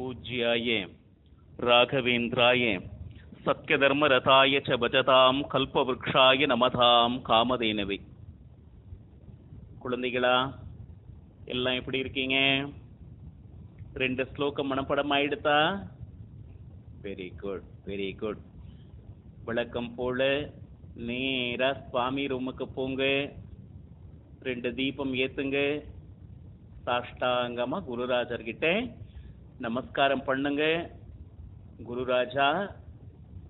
பூஜ்யாய. ராகவேந்திராய சத்யதர்மரதாய ச பஜதாம் கல்பவருக்ஷாய நமதாம் காமதேனவை. குழந்தைகளா எல்லாம் எப்படி இருக்கீங்க? ரெண்டு ஸ்லோகம் மனப்படம் ஆயிடுதா வெரி குட் வெரி குட் விளக்கம் போல நேரா சுவாமி ரூமுக்கு போங்க. ரெண்டு தீபம் ஏத்துங்க. சாஷ்டாங்கமா குருராஜர்கிட்ட நமஸ்காரம் பண்ணுங்க. குருராஜா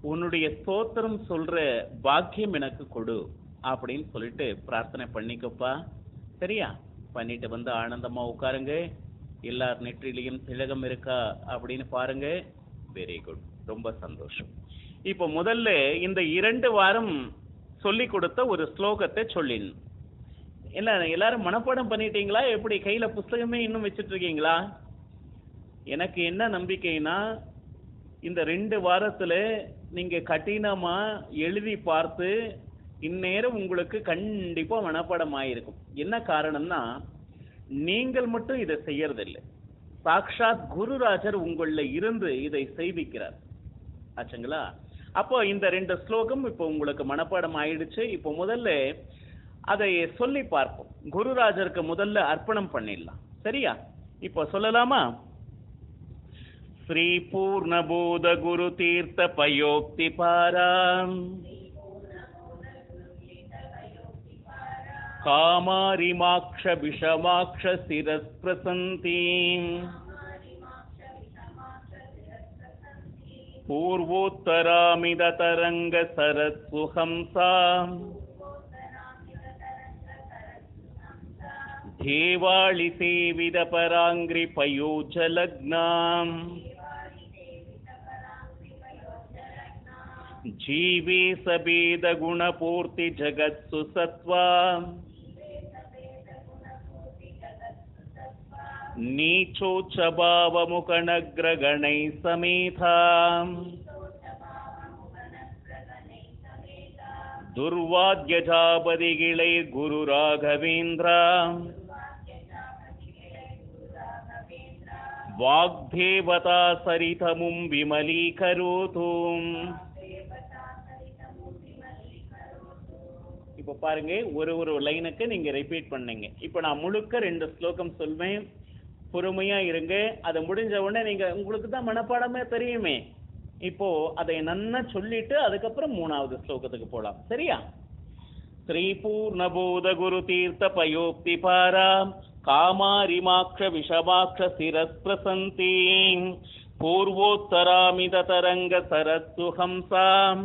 உன்னுடைய ஸ்தோத்திரம் சொல்ற பாக்கியம் எனக்கு கொடு அப்படின்னு சொல்லிட்டு பிரார்த்தனை பண்ணிக்கப்பா. சரியா? பண்ணிட்டு வந்து ஆனந்தமா உட்காருங்க. எல்லார் நெற்றிலையும் திலகம் இருக்கா அப்படின்னு பாருங்க. வெரி குட் ரொம்ப சந்தோஷம். இப்போ முதல்ல இந்த இரண்டு வாரம் சொல்லி கொடுத்த ஒரு ஸ்லோகத்தை சொல்லின். என்ன எல்லாரும் மனப்பாடம் பண்ணிட்டீங்களா? எப்படி? கையில புஸ்தகமே இன்னும் வச்சுட்டு இருக்கீங்களா? எனக்கு என்ன நம்பிக்கைனா இந்த ரெண்டு வாரத்தில் நீங்கள் கடினமாக எழுதி பார்த்து இந்நேரம் உங்களுக்கு கண்டிப்பாக மனப்பாடம் ஆயிருக்கும் என்ன காரணம்னா நீங்கள் மட்டும் இதை செய்யறதில்லை. சாக்ஷாத் குருராஜர் உங்களில் இருந்து இதை செய்விக்கிறார். ஆச்சுங்களா? அப்போ இந்த ரெண்டு ஸ்லோகம் இப்போ உங்களுக்கு மனப்பாடம் ஆயிடுச்சு இப்போ முதல்ல அதை சொல்லி பார்ப்போம். குருராஜருக்கு முதல்ல அர்ப்பணம் பண்ணிடலாம். சரியா? இப்போ சொல்லலாமா? श्रीपूर्णबोधगुरुतीर्थपयोक्तिपाराम् कामारिमाक्षविषमाक्षशिरःप्रसन्तीम् पूर्वोत्तरामिदतरङ्गसरत्सुहंसाम् पूर्वोत्तरामिदतरङ्गसरस्सुहंसाम् देवालिसेविदपराङ्घ्रिपयोज जीवी सबीद गुण सबेदगुणपूर्ति जगत्सु सत्त्वा। नीचोच्चभावमुखनग्रगणैः समेधा। दुर्वाद्यजापदिगिळैर्गुरुराघवेन्द्र वाग्देवता सरितमुं विमलीकरोतु। இப்போ பாருங்க ஒரு ஒரு லைனுக்கு நீங்க ரிப்பீட் பண்ணீங்க. இப்போ நான் முழுக்க ரெண்டு ஸ்லோகம் சொல்வேன். பொறுமையா இருங்க. அது முடிஞ்ச உடனே நீங்க உங்களுக்கு தான் மனப்பாடமே தெரியுமே. இப்போ அதை நன்னா சொல்லிட்டு அதுக்கப்புறம் மூணாவது ஸ்லோகத்துக்கு போலாம். சரியா? ஸ்ரீ பூர்ணபோத குரு தீர்த்த பயோக்தி பாராம். காமாரிமாக்ஷ விஷமாக்ஷ சிரஸ்பிரசந்தி பூர்வோத்தராமித தரங்க சரத்து ஹம்சாம்.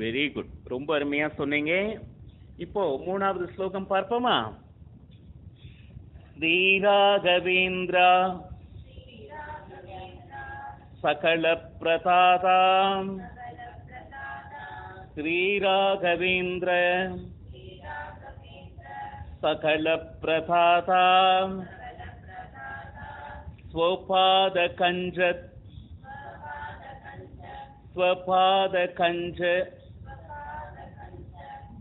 வெரி குட் ரொம்ப அருமையா சொன்னீங்க. இப்போ மூணாவது ஸ்லோகம் பார்ப்போமா? ஸ்ரீராகவேந்திரா சகல பிரதாதாம் ஸ்ரீராகவேந்திர சகல பிரதாதாம் ஸ்வபாத கஞ்சத் ஸ்வபாத கஞ்ச.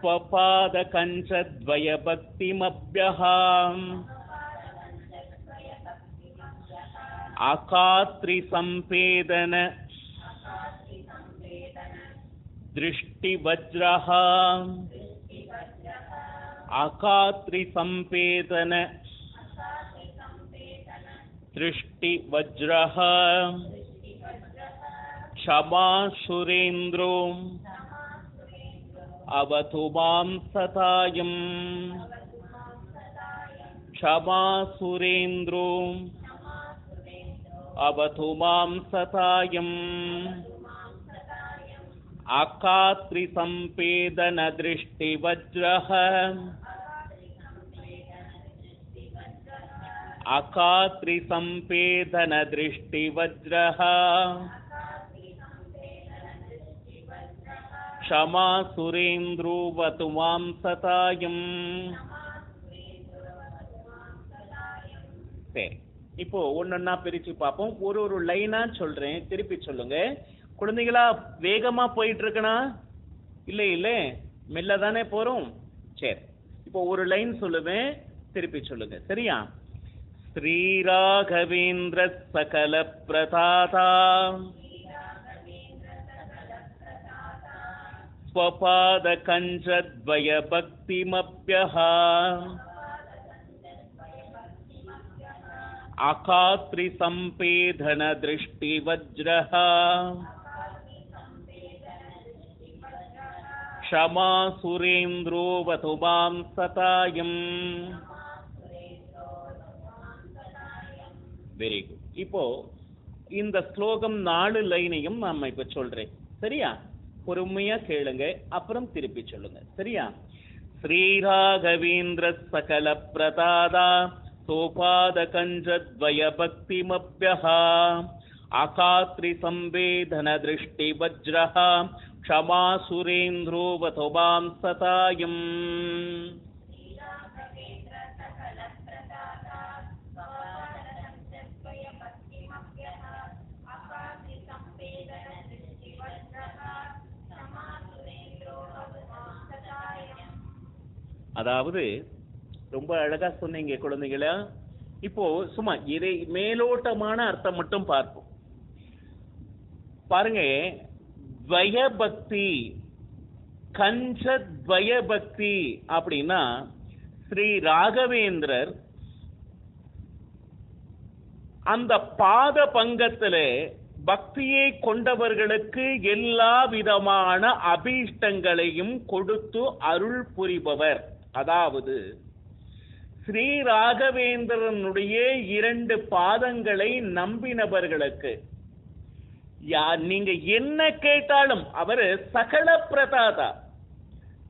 सकलप्रताता स्वपादकञ्चद्वयभक्तिमभ्यः अकात्रिसम्पेदन दृष्टिवज्रः। अकात्रिसम्पेदन दृष्टिवज्रः। क्षमा सुरेन्द्रो अवतु मां सतायम् क्षमा सुरेन्द्रो। अवतु मां सतायम् अकात्रिसम्पेदनदृष्टिवज्रः अकात्रिसम्पेदनदृष्टिवज्रः क्षमा सुरेन्द्रोवतु मां सतायम् சரி இப்போ ஒன்னொன்னா பிரிச்சு பார்ப்போம் ஒரு ஒரு லைனா சொல்றேன் திருப்பி சொல்லுங்க குழந்தைகளா வேகமா போயிட்டு இருக்கனா இல்ல இல்ல மெல்ல தானே போறோம் சரி இப்போ ஒரு லைன் சொல்லுவேன் திருப்பி சொல்லுங்க சரியா ஸ்ரீராகவேந்திர சகல பிரதாதா ஸ்வபாத கஞ்சத்வய பக்திமப்யஹ अकात्रि संपेधन दृष्टिवज्रः क्षमा सुरेन्द्रो वतु मां सतायम् வெரி குட் இப்போ இந்த ஸ்லோகம் நாலு லைனையும் நாம இப்ப சொல்றேன் சரியா பொறுமையா கேளுங்க அப்புறம் திருப்பி சொல்லுங்க. சரியா? ஸ்ரீராகவேந்திர சகல பிரதாதா சோபாத கஞ்சத்வய பக்திமப்யஹா அகாத்ரி சம்பேதன திருஷ்டி வஜ்ரஹா க்ஷமா சுரேந்திரோ வதோபாம் சதாயம் அதாவது ரொம்ப அழகா சொன்னீங்க குழந்தைகளா. இப்போ சும்மா இதை மேலோட்டமான அர்த்தம் மட்டும் பார்ப்போம். பாருங்க துவயபக்தி கஞ்ச துவயபக்தி அப்படின்னா ஸ்ரீ ராகவேந்திரர் அந்த பாத பங்கத்துல பக்தியை கொண்டவர்களுக்கு எல்லா விதமான அபீஷ்டங்களையும் கொடுத்து அருள் புரிபவர். அதாவது ஸ்ரீ ராகவேந்திரனுடைய இரண்டு பாதங்களை நம்பினவர்களுக்கு யா நீங்க என்ன கேட்டாலும் அவர் சகல பிரதாதா.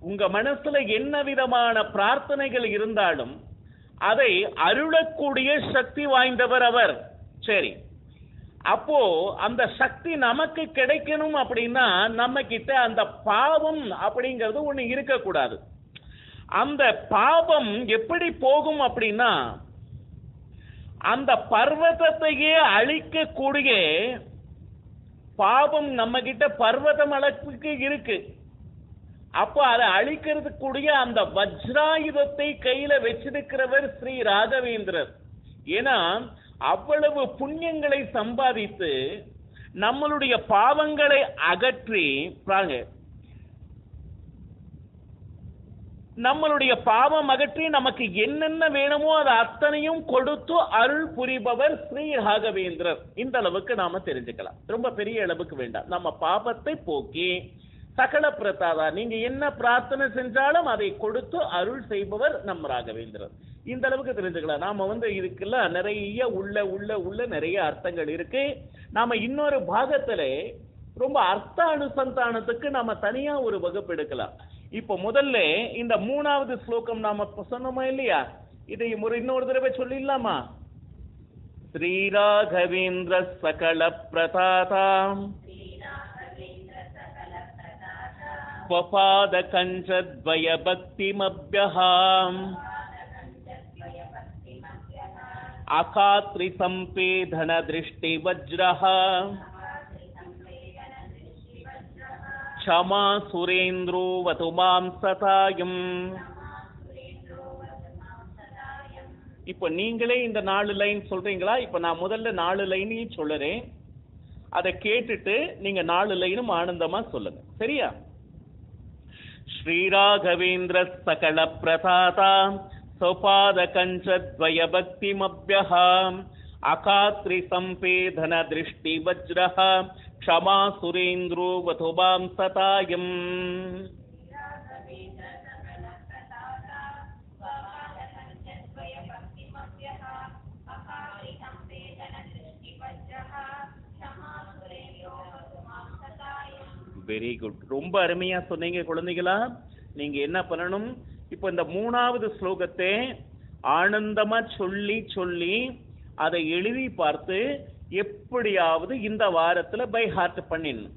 உங்க மனசுல என்ன விதமான பிரார்த்தனைகள் இருந்தாலும் அதை அருளக்கூடிய சக்தி வாய்ந்தவர் அவர். சரி. அப்போ அந்த சக்தி நமக்கு கிடைக்கணும் அப்படின்னா நம்ம கிட்ட அந்த பாவம் அப்படிங்கிறது ஒண்ணு இருக்கக்கூடாது. அந்த பாவம் எப்படி போகும் அப்படின்னா அந்த பர்வதத்தையே அழிக்கக்கூடிய பாவம் நம்ம கிட்ட பர்வதம் அளவுக்கு இருக்கு. அப்போ அதை அழிக்கிறதுக்குரிய கூடிய அந்த வஜ்ராயுதத்தை கையில வச்சிருக்கிறவர் ஸ்ரீ ராகவேந்திரர். ஏன்னா அவ்வளவு புண்ணியங்களை சம்பாதித்து நம்மளுடைய பாவங்களை அகற்றி பாருங்க நம்மளுடைய பாவம் அகற்றி நமக்கு என்னென்ன வேணுமோ அதை அத்தனையும் கொடுத்து அருள் புரிபவர் ஸ்ரீ ராகவேந்திரர். இந்த அளவுக்கு நாம தெரிஞ்சுக்கலாம். ரொம்ப பெரிய அளவுக்கு வேண்டாம். நம்ம பாபத்தை போக்கி சகல பிரதாதா நீங்க என்ன பிரார்த்தனை செஞ்சாலும் அதை கொடுத்து அருள் செய்பவர் நம் ராகவேந்திரர். இந்த அளவுக்கு தெரிஞ்சுக்கலாம். நாம வந்து இதுக்கெல்லாம் நிறைய உள்ள உள்ள உள்ள நிறைய அர்த்தங்கள் இருக்கு. நாம இன்னொரு பாகத்துல ரொம்ப அர்த்த அனுசந்தானத்துக்கு நாம தனியா ஒரு வகுப்பு எடுக்கலாம். இப்போ முதல்ல இந்த மூணாவது ஸ்லோகம் நாம இப்ப சொன்னோமா இல்லையா இதை ஒரு இன்னொரு தடவை சொல்லிடலாமா ஸ்ரீராகவேந்திர சகல பிரதாதாம் स्वपाद कञ्चद्वय भक्तिमभ्यहाम् अकात्रिसम्पेधन दृष्टिवज्रः க்ஷமா சுரேந்திரோ வதுமாம் சதாயம் இப்ப நீங்களே இந்த நாலு லைன் சொல்றீங்களா இப்ப நான் முதல்ல நாலு லைனையும் சொல்லுறேன் அதை கேட்டுட்டு நீங்க நாலு லைனும் ஆனந்தமா சொல்லுங்க சரியா ஸ்ரீராகவேந்திர சகல பிரதாதா சோபாத கஞ்சத்வய பக்திமப்யஹாம் அகாத்ரி சம்பேதன திருஷ்டி வஜ்ரஹ क्षमा सुरेन्द्रो वधुवां सतायम्। வெரி குட் ரொம்ப அருமையா சொன்னீங்க குழந்தைகளா. நீங்க என்ன பண்ணணும்? இப்போ இந்த மூணாவது ஸ்லோகத்தை ஆனந்தமா சொல்லி சொல்லி அதை எழுதி பார்த்து எப்படியாவது இந்த வாரத்துல பை ஹார்ட் பண்ணிடணும்.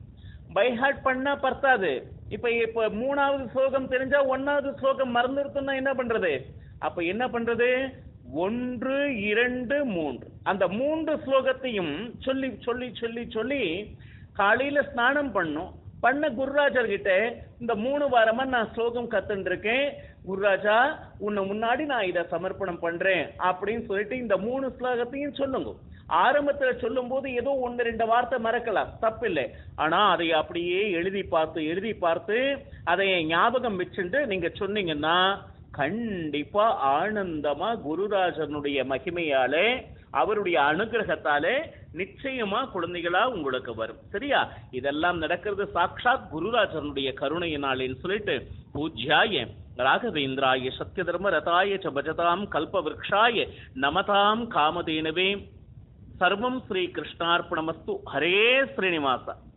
பை ஹார்ட் பண்ணா பத்தாது. இப்ப இப்ப மூணாவது ஸ்லோகம் தெரிஞ்சா ஒன்னாவது ஸ்லோகம் மறந்துருக்குன்னா என்ன பண்றது? அப்ப என்ன பண்றது? ஒன்று இரண்டு மூன்று. அந்த மூன்று ஸ்லோகத்தையும் சொல்லி சொல்லி சொல்லி சொல்லி காலையில ஸ்நானம் பண்ணும். பண்ண குருராஜர் கிட்ட இந்த மூணு வாரமா நான் ஸ்லோகம் கத்துன்னு இருக்கேன் குருராஜா உன்னை முன்னாடி நான் இதை சமர்ப்பணம் பண்றேன் அப்படின்னு சொல்லிட்டு இந்த மூணு ஸ்லோகத்தையும் சொல்லுங்க. ஆரம்பத்துல சொல்லும் போது ஏதோ ஒன்னு ரெண்டு வார்த்தை மறக்கலாம். தப்பில்லை. ஆனா அதை அப்படியே எழுதி பார்த்து எழுதி பார்த்து அதை ஞாபகம் வச்சுட்டு நீங்க சொன்னீங்கன்னா கண்டிப்பா ஆனந்தமா குருராஜனுடைய மகிமையாலே அவருடைய அனுகிரகத்தாலே நிச்சயமா குழந்தைகளா உங்களுக்கு வரும். சரியா? இதெல்லாம் நடக்கிறது சாட்சாத் குருராஜனுடைய கருணையினாலேன்னு சொல்லிட்டு பூஜ்யாய ராகவேந்திராய சத்யதர்ம ரதாய ச பஜதாம் கல்ப நமதாம் காமதேனவே ಸರ್ವಂ ಶ್ರೀಕೃಷ್ಣಾರ್ಪಣಮಸ್ತು ಹರೇ ಶ್ರೀನಿವಾಸ.